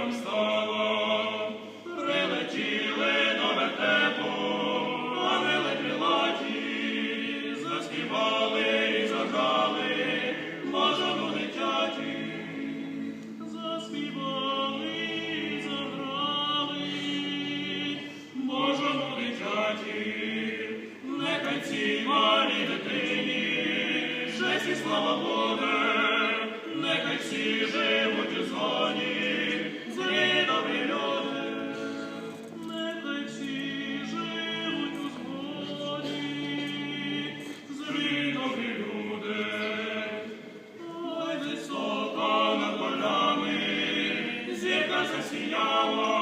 небом прилетіли до вертепу, ангели крилаті, заспівали і заграли. Бажану дитяті, заспівали і заграли, божану дитяті, нехай цій малі дитині, честь слава Бога, нехай всі життя. Yahweh.